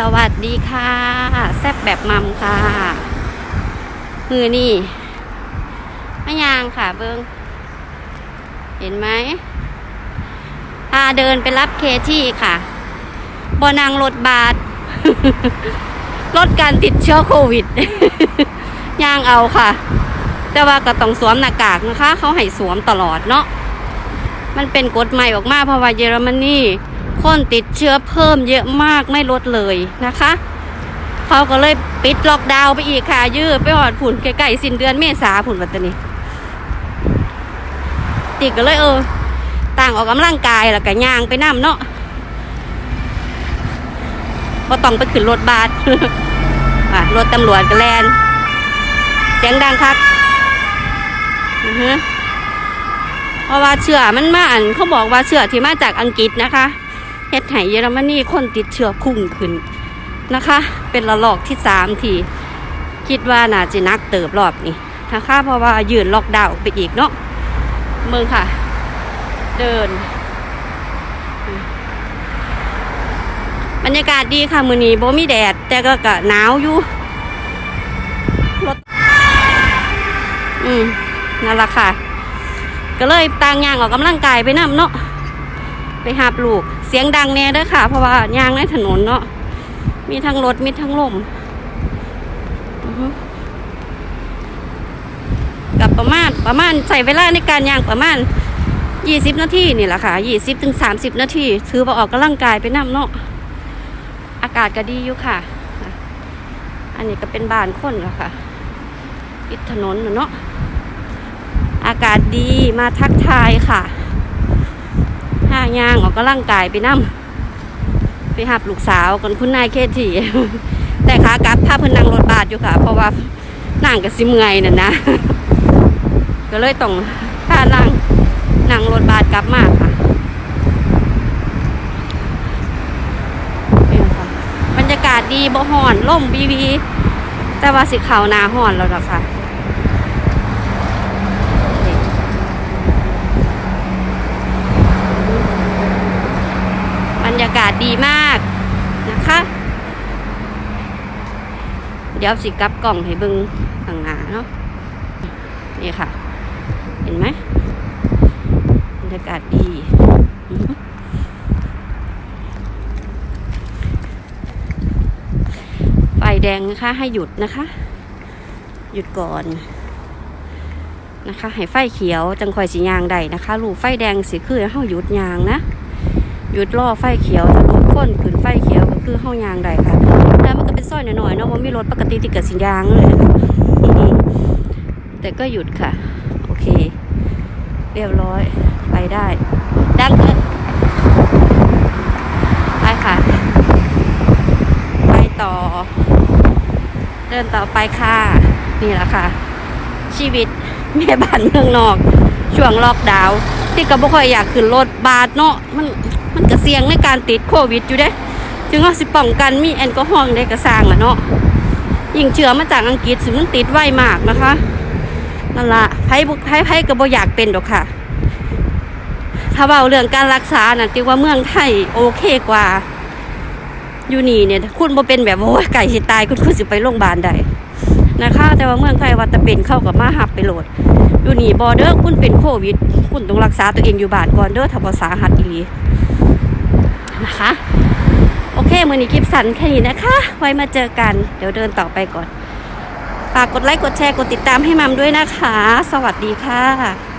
สวัสดีค่ะ แซบแบบมัมค่ะ มือนี่มะยางค่ะเบิงเห็นไหมพาเดินไปรับเคที่ค่ะบอนังรถบาสลดการติดเชื้อโควิดย่างเอาค่ะ แต่ว่าก็ต้องสวมหน้ากากนะคะ เขาให้สวมตลอดเนาะมันเป็นกฎใหม่ออกมาเพราะว่าเยอรมนี คนติดเชื้อเพิ่มเยอะมากไม่ลดเลยนะคะ เขาก็เลยปิดล็อกดาวน์ไปอีกค่ะ ยืดไปหอดผุนใกล้ๆสิ้นเดือนเมษาผุนวัตนี้ติดก็เลยเออต่างออกกำลังกายแล้วก็ย่างไปน้ำเนาะพอต้องไปขึ้นรถบัสอะรถตำรวจกแลนเสียงดังคักอือฮึเพราะว่าเชื้อมันมาอันเขาบอกว่าเชื้อที่มาจากอังกฤษนะคะ ฮ็ดให้เยอรมนีคนติดเชื้อพุ่งขึ้นนะคะ เป็นระลอกที่สามที่คิดว่าน่าจะนักเติบรอบนี้นะคะเพราะว่ายืนล็อกดาวน์ไปอีกเนาะเมืองค่ะ เดิน บรรยากาศดีค่ะ มือนี้บ่มีแดด แต่ก็กะหนาวอยู่รถอืมนั่นแหละค่ะ ก็เลยต่างยางออกกำลังกายไปนํเนาะ ไปหาบลูก เสียงดังแน่เด้อค่ะ เพราะว่ายางในถนนเนาะมีทั้งรถมีทั้งลมกับประมาณประมาณใส่เวลาในการยางประมาณยี่สิบนาทีนี่แหละค่ะยี่สิบถึงสามสิบนาทีถือว่าออกกำลังกายไปนํเนาะอากาศก็ดีอยู่ค่ะ อันนี้ก็เป็นบ้านคนแล้วค่ะติดถนนเนาะอากาศดีมาทักทายค่ะ ห้างย่างออกกำลังกายไปนั่ไปหับลูกสาวกันคุณนายเคทีแต่ขากลับพาเพิ่นนั่งรถบาสอยู่ค่ะ เพราะว่านั่งกับสิเมื่อยน่ะนะ ก็เลยต้องพานั่งนั่งรถบาสกลับมาค่ะนี่ค่ะบรรยากาศดีบ่ห่อนล่มวีวีแต่ว่าสิเขาหนาห่อนแล้วล่ะค่ะ บรรยากาศดีมากนะคะ เดี๋ยวสิกลับกล่องให้เบึงข้างหน้าเนาะนี่ค่ะ เห็นไหมบรรยากาศดีไฟแดงนะคะ ให้หยุดนะคะ หยุดก่อนนะคะ ให้ไฟเขียวจังคอยสียางได้นะคะ ลูกไฟแดงสิคือเฮาหยุดยางนะ หยุดล่อไฟเขียวถ้ารถพ้นขึ้นไฟเขียวก็คือห้องยางได้ค่ะแต่มันก็เป็นซอยหน่อยๆเนาะว่ามีรถปกติที่เกิดสินยางเลยแต่ก็หยุดค่ะ โอเค เรียบร้อยไปได้ดังเกินไปค่ะ ไปต่อ เดินต่อไปค่ะ นี่แหละค่ะ ชีวิตแม่บ้านเมืองนอก ช่วงล็อกดาวน์ที่ก็บ่ค่อยอยากขึ้นรถบาสเนาะมัน มันก็เสี่ยงในการติดโควิดอยู่เด้ถึงว่าสิป้องกันมีแอลกอฮอล์ได้กระสางละเนาะยิ่งเชื้อมาจากอังกฤษสิมันติดไวมากนะคะนั่นละไพ่บุกไพ่ไพ่ก็บ่อยากเป็นดอกค่ะ ถ้าเบาเรื่องการรักษาน่ะติว่าเมืองไทยโอเคกว่า อยู่นี่เนี่ยคุณบ่เป็นแบบโอ้ยไก่สิตายคุณคุณสิไปโรงพยาบาลได้นะคะแต่ว่าเมืองไทยว่าแตเป็นเข้ากับมาหับไปโหลด อยู่นี่บอเดอร์คุณเป็นโควิด คุณต้องรักษาตัวเองอยู่บ้านก่อนเด้อถ้าบ่สาหัสอี นะคะ โอเคมือนี้คลิปสั้นแค่นี้นะคะ ไว้มาเจอกัน เดี๋ยวเดินต่อไปก่อน ฝากกดไลค์กดแชร์กดติดตามให้มัมด้วยนะคะ สวัสดีค่ะ